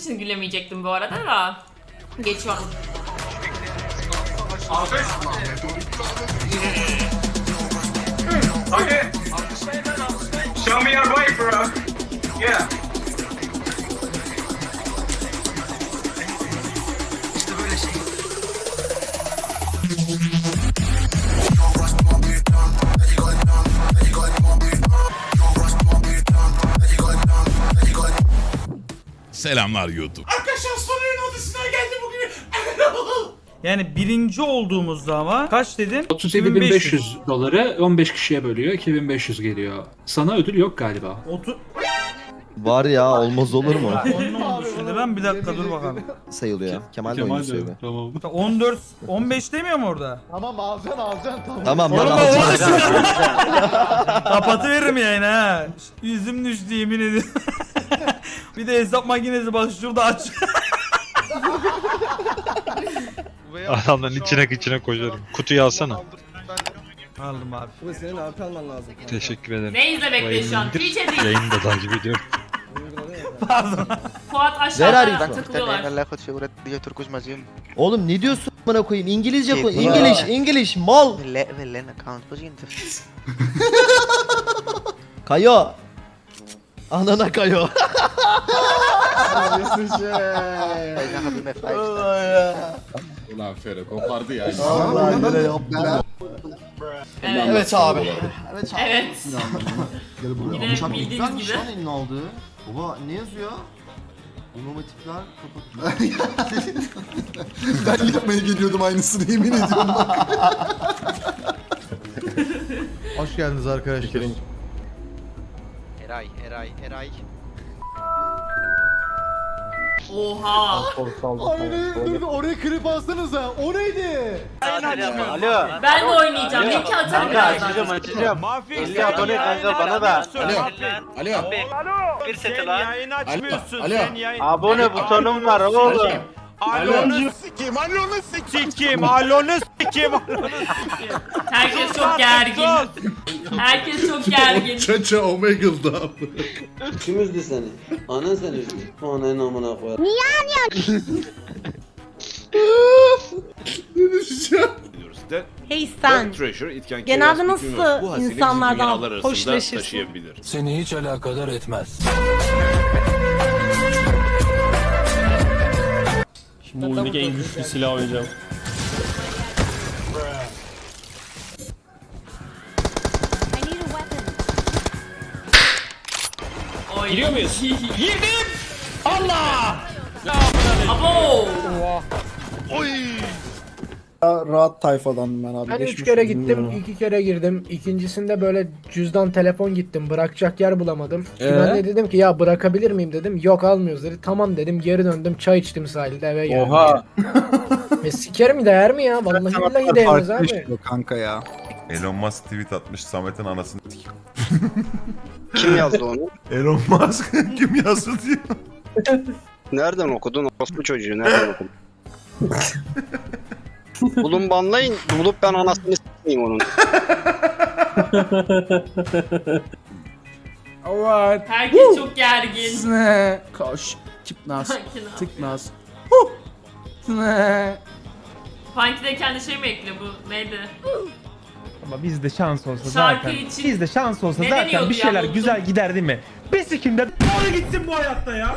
için gülemeyecektim bu arada da. Geçiyorum. Okay. Show me your way, bro. Yeah. Selamlar YouTube. Yani birinci olduğumuzda ama kaç dedin? 37.500 doları 15 kişiye bölüyor. 2500 geliyor. Sana ödül yok galiba. Otu... Var ya olmaz olur mu? Onun oldu şimdi ben bir dakika dur bakalım. Sayılıyor. Kemal de oyunu söylüyor. Tamam. 14 15 demiyor mu orada? Tamam alacaksın alacaksın tamam. Tamam ben Oğlum alacağım. Kapatıveririm yani ha. Yüzüm düştü yemin ediyorum. Bir de hesap makinesi bak şurada aç. Adamların içine içine koyuyorum. Kutuyu alsana. Aldım abi. Bu senin arka alman lazım. Teşekkür ederim. Ne izlemekte şu an? Twitch'e değil. Yayını da takip ediyorum. Pardon. Fuat aşağıda arayayım. takılıyorlar. Oğlum ne diyorsun bana koyayım? İngilizce Şey, koy. English, English, mal. Kayo. Anana kayo. Yesin şey. Habime five star. Ulan Fero kopardı ya. Evet. Evet abi. Evet. Gel buraya. Yine bildiğiniz gibi. lan elini aldı. Baba ne yazıyor? Onomatikler kapat. ben yapmaya geliyordum aynısını yemin ediyorum. Hoş geldiniz arkadaşlar. Eray, Eray, Eray. Oha. Aynen dur oraya klip alsanıza. O neydi? Alo. Ben de oynayacağım. Linki atarım birazdan. açacağım. 50 abone kanka bana da. Alo. Alo. Bir seti lan. Yayın açmıyorsun Alo. sen yayın. Abone butonum var oğlum. Alonu sikim, alonu sikim, sikim, alonu sikim. Herkes çok gergin. Herkes çok gergin. Çaça Omega'da. Kim üzdü seni? Anan seni üzdü. Ananın amına koyar. Hey sen. Genelde nasıl insanlardan hoşlaşırsın? Seni hiç alakadar etmez. Şimdi oyundaki en güçlü silah oynayacağım. Giriyor muyuz? Girdim. Allah. Abo. Rahat tayfadan ben abi. Ben 3 kere gittim, 2 kere girdim. İkincisinde böyle cüzdan telefon gittim. Bırakacak yer bulamadım. Ben de dedim ki ya bırakabilir miyim dedim. Yok almıyoruz dedi. Tamam dedim geri döndüm. Çay içtim sahilde eve geldim. Oha. E sikerim değer mi ya? Vallahi billahi değmez abi. Kanka ya. Elon Musk tweet atmış Samet'in anasını Kim yazdı onu? Elon Musk kim yazdı diyor. Nereden okudun? Orospu çocuğu nereden okudun? Bulun banlayın. Bulup ben anasını s**eyim onun. Alright. Herkes çok gergin. Ne? Koş. Kipnas. Sanki ne Tıknas. Ne? Funky de kendi şey mi ekle bu neydi? Ama bizde şans olsa Şarkı zaten. için Bizde şans olsa ne zaten deniyordu bir ya, şeyler unuttum. güzel gider değil mi? Bir sikimde Doğru gitsin bu hayatta ya.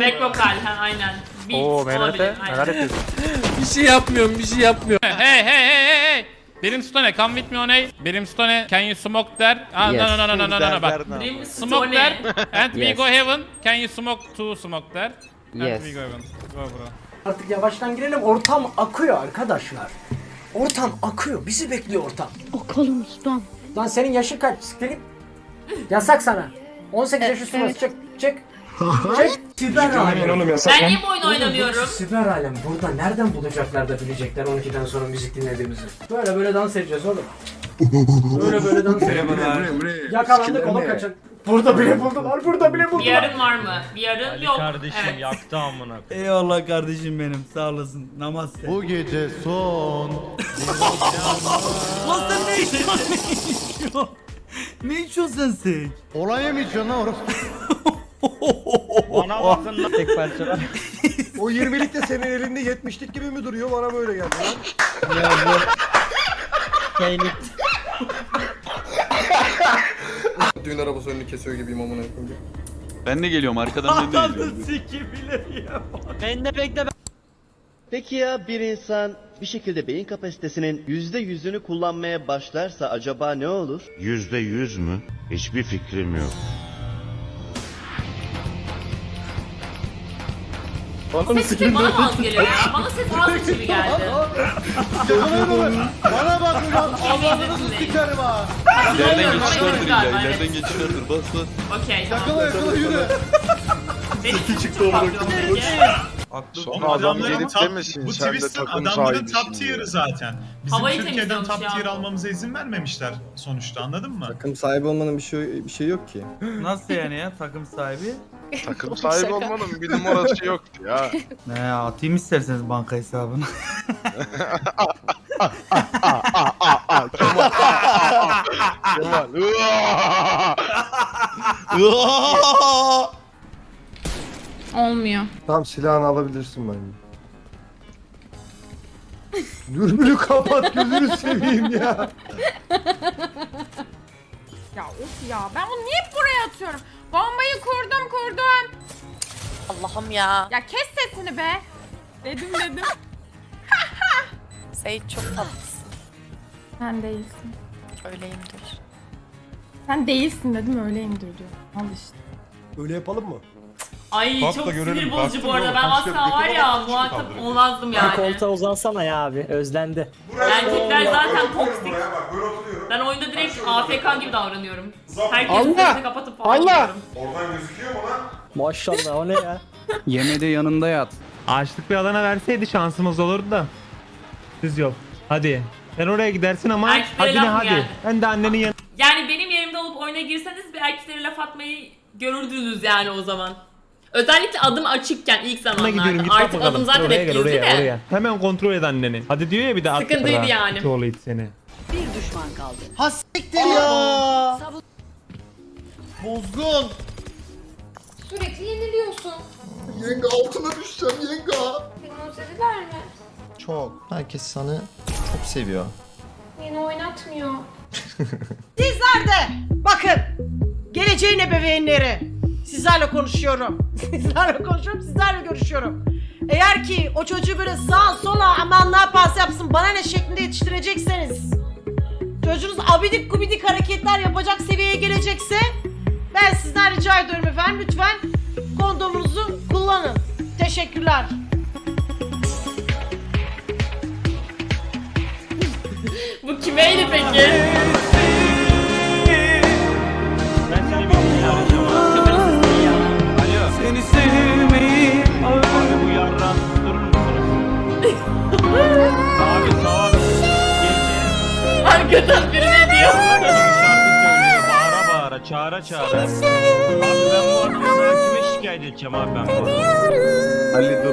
Back vokal ha aynen. Beat olabilir. Aynen. bir şey yapmıyorum, bir şey yapmıyorum. Hey hey hey hey hey. Benim Stone, come with me on a. Benim Stone, can you smoke there? Ah, no no no no no no no bak. Dream Smoke Stone. there and we go heaven. Can you smoke two smoke there? And we go heaven. Go bro. Artık yavaştan girelim. Ortam akıyor arkadaşlar. Ortam akıyor. Bizi bekliyor ortam. Okulum ustam. Lan senin yaşın kaç? Siktirip. Yasak sana. 18 yaş üstü evet. Çek. Çek. Çek. Siber alem. Ben niye bu oyunu oynamıyorum? Siber alem. Burada nereden bulacaklar da bilecekler 12'den sonra müzik dinlediğimizi. Böyle böyle dans edeceğiz oğlum. Böyle böyle dans edeceğiz. Yakalandık oğlum kaçın. Burada bile buldular. Burada bile Bir buldular. yarın var mı? Bir yarın yok. evet. yaktı amına. Eyvallah kardeşim benim. Sağ olasın. Namaz. Bu gece son. Lan sen ne işiyorsun? ne içiyorsun sen sen? Olaya mı içiyorsun lan orası? Bana bakın lan. Tek parça O 20'lik de senin elinde 70'lik gibi mi duruyor? Bana böyle geldi lan. Düğün arabası önünü kesiyor gibiyim amına koyayım. Ben de geliyorum arkadan ben de geliyorum. Ya. Ben de bekle Peki ya bir insan bir şekilde beyin kapasitesinin yüzde yüzünü kullanmaya başlarsa acaba ne olur? Yüzde yüz mü? Hiçbir fikrim yok. Ses gibi bana az geliyor ya? Bana ses az gibi geldi. Bana bak ulan Allah'ını Dinleyin. sikerim ha. İleriden geçişlerdir illa ileriden geçişlerdir bas bas. Okey tamam. Yakala yakala yürü. Benim çıktı Sonra adamların top, bu Twisted adamların top tier'ı zaten. Bizim Havayı Türkiye'den top ya. tier almamıza izin vermemişler sonuçta anladın mı? Takım sahibi olmanın bir şey bir şey yok ki. Nasıl yani ya takım sahibi? Takım sahibi olmanın bir numarası yok ya. Ne atayım isterseniz banka hesabını. Olmuyor. Tamam silahını alabilirsin bence. Dürbünü kapat gözünü seveyim ya. Ya of ya ben bunu niye hep buraya atıyorum? Bombayı kurdum kurdum. Allah'ım ya. Ya kes sesini be. Dedim dedim. Seyit çok tatlısın. Sen değilsin. Öyleyimdir. Sen değilsin dedim öyleyimdir diyor. Al işte. Öyle yapalım mı? Ay Kalk da çok görelim, sinir bozucu kalktın bu arada. Ben kalk asla var ya muhatap olmazdım yani. uzansana ya abi özlendi. Erkekler zaten toksik. Ben oyunda direkt AFK gibi davranıyorum. Herkesin sesini kapatıp falan oynuyorum. Maşallah o ne ya? Yemede yanında yat. Açlık bir alana verseydi şansımız olurdu da. Siz yok. Hadi. Sen oraya gidersin ama Erkeklere hadi laf ne mı hadi. geldi? Ben de annenin yanına Yani benim yerimde olup oyuna girseniz bir erkeklere laf atmayı görürdünüz yani o zaman. Özellikle adım açıkken ilk gidiyorum zamanlarda. git Artık bakalım. adım zaten oraya hep gel gizli oraya de. oraya. Hemen kontrol et anneni. Hadi diyor ya bir de at. Sıkıntıydı yani. Oğlu it seni. Bir düşman kaldı. Hassiktir ya. Bozgun. Sürekli yeniliyorsun. Yenge altına düşeceğim yenge. Beni özlediler mi? Çok. Herkes sana çok seviyor. Beni oynatmıyor. Sizler de bakın geleceğin ebeveynleri sizlerle konuşuyorum. Sizlerle konuşuyorum, sizlerle görüşüyorum. Eğer ki o çocuğu böyle sağa sola aman ne yaparsa yapsın bana ne şeklinde yetiştirecekseniz çocuğunuz abidik gubidik hareketler yapacak seviyeye gelecekse ben sizden rica ediyorum efendim lütfen kondomunuzu kullanın. Teşekkürler. Bu kimeydi peki? Arkadan biri ne diyor? şarkı söylüyor. Bağıra bağıra, çağıra çağıra. Abi ben bu adamı kime şikayet edeceğim abi ben bu adamı? Ali dur.